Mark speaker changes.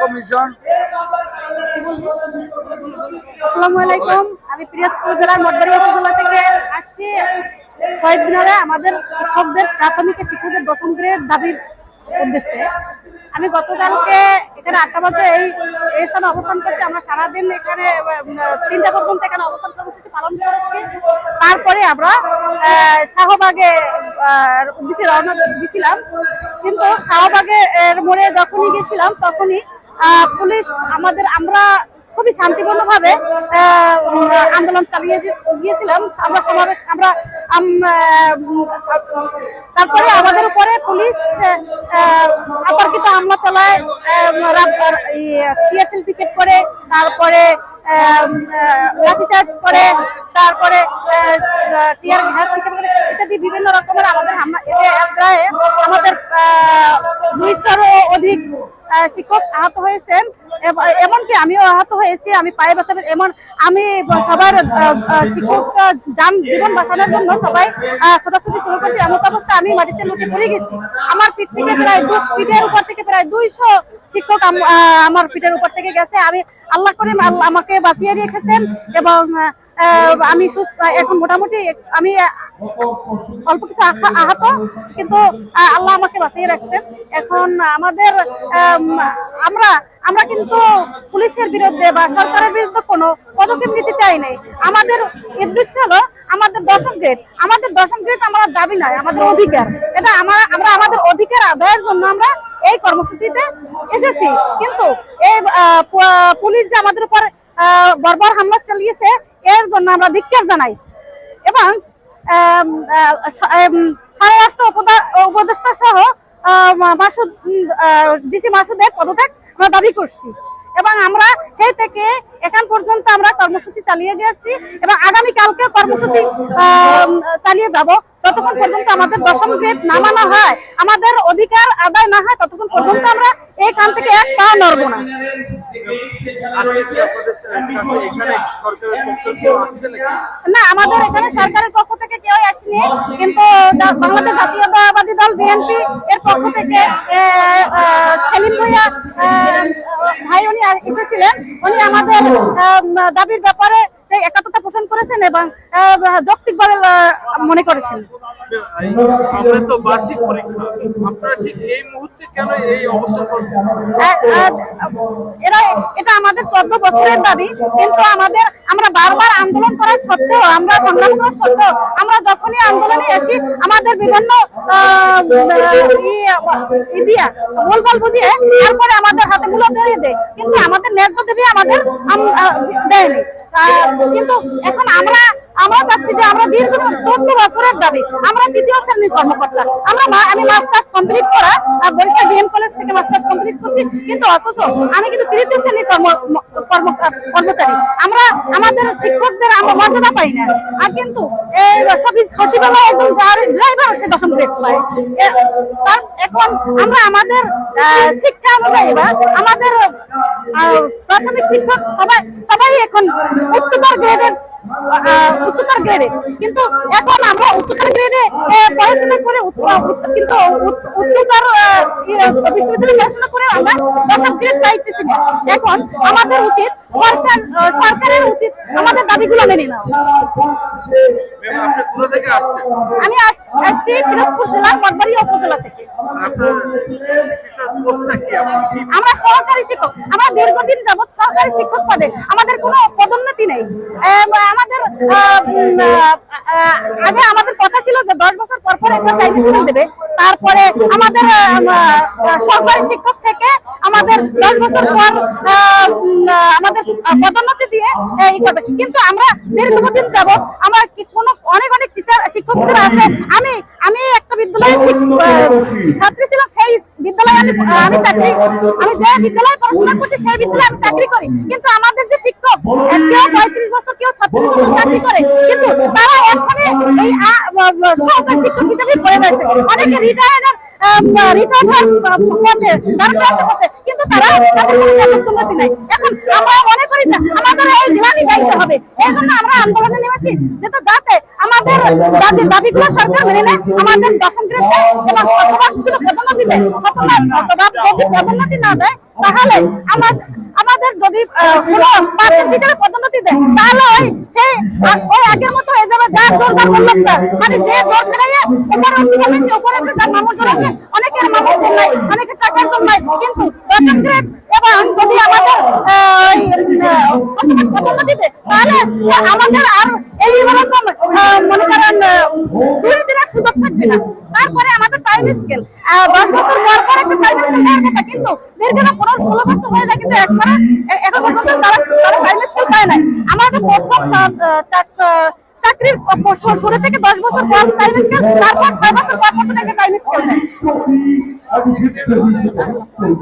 Speaker 1: Commission
Speaker 2: আসসালামু আলাইকুম। আমি জেলার উপজেলা থেকে আসছি। মিনারে আমাদের শিক্ষকদের, প্রাথমিক শিক্ষকদের দশম গ্রেড দাবির উদ্দেশ্যে। আমি গতকালকে এখানে আটটা বাজে এই এই স্থানে অবস্থান করছি। আমরা সারাদিন এখানে তিনটা পর্যন্ত এখানে অবস্থান কর্মসূচি পালন করেছি। তারপরে আমরা শাহবাগে উদ্দেশ্যে রওনা দিয়েছিলাম কিন্তু শাহবাগে এর মোড়ে যখনই গেছিলাম, তখনই পুলিশ আমাদের, আমরা খুবই শান্তিপূর্ণ ভাবে আন্দোলন চালিয়ে গিয়েছিলাম। আমরা সমাবেশ আমরা তারপরে আমাদের উপরে পুলিশ অতর্কিত হামলা চালায় সিএসএল টিকেট করে, তারপরে লাঠিচার্জ করে, তারপরে টিয়ার ঘাস টিকেট করে, ইত্যাদি বিভিন্ন রকমের আমাদের হামলা আমাদের দুইশোরও অধিক শিক্ষক আহত হয়েছেন। এমনকি আমিও আহত হয়েছি, আমি পায়ে ব্যথা এমন আমি সবার শিক্ষক যান জীবন বাঁচানোর জন্য সবাই ছোটাছুটি শুরু করছি। এমন অবস্থা, আমি মাটিতে লুটে পড়ে গেছি। আমার পিঠ থেকে প্রায় দু পিঠের উপর থেকে প্রায় দুইশো শিক্ষক আমার পিঠের উপর থেকে গেছে। আমি আল্লাহ করে আমাকে বাঁচিয়ে রেখেছেন এবং আমি সুস্থ, এখন মোটামুটি আমি অল্প কিছু আহত, কিন্তু আল্লাহ আমাকে বাঁচিয়ে রাখছেন। এখন আমাদের আমরা আমরা কিন্তু পুলিশের বিরুদ্ধে বা সরকারের বিরুদ্ধে কোনো পদক্ষেপ নিতে চাই নাই। আমাদের উদ্দেশ্য হলো আমাদের দশম গ্রেড। আমাদের দশম গ্রেড আমরা দাবি নয় আমাদের অধিকার। এটা আমরা আমরা আমাদের অধিকার আদায়ের জন্য আমরা এই কর্মসূচিতে এসেছি। কিন্তু এই পুলিশ যে আমাদের উপর বর্বর হামলা চালিয়েছে এর জন্য আমরা ধিক্কার জানাই। এবং আম, আহ, স- আম, স্বরাষ্ট্র উপদেষ্টা সহ মাসুদ ডিসি মাসুদের পদত্যাগ আমরা দাবি করছি। এবং আমরা সেই থেকে এখান পর্যন্ত আমরা কর্মসূচি চালিয়ে গেছি এবং আগামী কালকে কর্মসূচি চালিয়ে যাব। ততক্ষণ পর্যন্ত আমাদের দশম গ্রেড নামানো হয় আমাদের অধিকার আদায় না হয় ততক্ষণ পর্যন্ত আমরা এইখান থেকে এক পা নড়ব না। না, আমাদের এখানে সরকারের পক্ষ থেকে কেউ আসেনি, কিন্তু বাংলাদেশ জাতীয়তাবাদী দল বিএনপি এর পক্ষ থেকে সেলিম ভাইয়া ভাই উনি এসেছিলেন। উনি আমাদের দাবির ব্যাপারে একাত্মতা পোষণ করেছেন এবং যৌক্তিকভাবে মনে করেছেন।
Speaker 1: সামনে তো বার্ষিক পরীক্ষা। আপনারা ঠিক এই মুহূর্তে কেন এই অবস্থান করছেন?
Speaker 2: আহ, আহ, এরা এটা আমাদের চোদ্দ বছরের দাবি কিন্তু আমাদের আমরা বারবার আন্দোলন করার সত্ত্বেও আমরা সংগ্রাম করার সত্ত্বেও আমরা যখনই আন্দোলনে আসি আমাদের বিভিন্ন আহ, ই- ই দিয়া বুঝিয়ে তারপরে আমাদের হাতে মূল্য দিয়ে কিন্তু আমাদের ন্যায্য দেবী আমাদের দেয়নি। কিন্তু এখন আমরা আমরা চাচ্ছি যে আমরা দীর্ঘ চোদ্দ বছরের দাবি আমরা তৃতীয় শ্রেণির কর্মকর্তা। আমরা আমি মাস্টার্স কমপ্লিট করা বরিশাল বিএম কলেজ থেকে মাস্টার্স কমপ্লিট করছি। কিন্তু অথচ আমি কিন্তু তৃতীয় শ্রেণির কর্ম কর্মচারী। আমরা আমাদের শিক্ষকদের আমরা মর্যাদা পাই না। আর কিন্তু এই সচিবালয় একজন ড্রাইভার সে দশম গ্রেড পায়। তার এখন আমরা আমাদের শিক্ষা অনুযায়ী বা আমাদের প্রাথমিক শিক্ষক সবাই সবাই এখন উচ্চতর গ্রেডের উচ্চতর গ্রেডে কিন্তু এখন আমরা উচ্চতর গ্রেডে পড়াশোনা করে কিন্তু উচ্চ- উচ্চতর বিশ্ববিদ্যালয়ে পড়াশোনা করে আমরা দশম গ্রেড পাইতেছি না। এখন আমাদের উচিত সরকার সরকারের উচিত আমাদের দাবিগুলো মেনে নেওয়া। আমি আসছি পিরোজপুর জেলার উপজেলা থেকে। আমরা সরকারি শিক্ষক। আমরা দীর্ঘদিন যাবৎ সরকারি শিক্ষক পদে। আমাদের কোনো পদোন্নতি নেই। আমাদের আগে আমাদের ছিল যে দশ বছর পর পর একটা স্কুল দেবে। তারপরে আমাদের সরকারি শিক্ষক থেকে আমাদের দশ বছর পর আমাদের পদোন্নতি দিয়ে এই করবে। কিন্তু আমরা দীর্ঘদিন যাব আমার কোনো, অনেক অনেক টিচার শিক্ষকদের আছে, আমি আমি একটা আহ, ছাত্রী ছিলাম সেই বিদ্যালয়ে আমি আমি চাকরি আমি যে বিদ্যালয়ে পড়াশোনা করছি সেই বিদ্যালয়ে আমি চাকরি করি। কিন্তু আমাদের যে শিক্ষক কেউ পঁয়ত্রিশ বছর কেউ ছত্রিশ বছর চাকরি করে। কিন্তু তারা এখানে এই সহকারী শিক্ষক হিসেবে পড়ে রয়েছে। অনেকে রিটায়ার্ড পথে দাঁড়াতে বসে। কিন্তু তারা তাদের কোনো নাই। এখন আমরা মনে করি যে আমাদের এই গ্লানি গাইতে হবে। এই জন্য আমরা আন্দোলনে নেমেছি। যেটা যাতে আমাদের দাবি দাবিগুলো সরকার মেনে নেয় আমাদের দশম গ্রেড দেয় এবং শতভাগগুলো পদোন্নতি দেয় শতভাগ যদি পদোন্নতি না দেয় তাহলে আমাদের আমাদের যদি কোনো পার্সেন্ট হিসেবে পদোন্নতি দেয় তাহলে ওই সেই ওই আগের মতো হয়ে যাবে যার দরকার লোকটা মানে যে জোর খাইয়ে উপরে উঠতে বেশি উপরে উঠে তার মামুর জোর আছে অনেকের মামুর জোর নাই অনেকের টাকার জোর নাই কিন্তু দশম গ্রেড এবং যদি আমাদের পদোন্নতি দেয় তাহলে আমাদের আর এই রকম আহ, মনে করেন সুযোগ থাকবে না। তারপরে আমাদের টাইম স্কেল দশ বছর পর কিন্তু দীর্ঘ পনেরো ষোলো বছর হয়ে যায় কিন্তু একবারে টাইম স্কেল পায় নাই। আমাদের প্রথম চাকরির শুরু থেকে দশ বছর পর টাইম স্কেল তারপর ছয় বছর পর পর্যন্ত টাইম স্কেল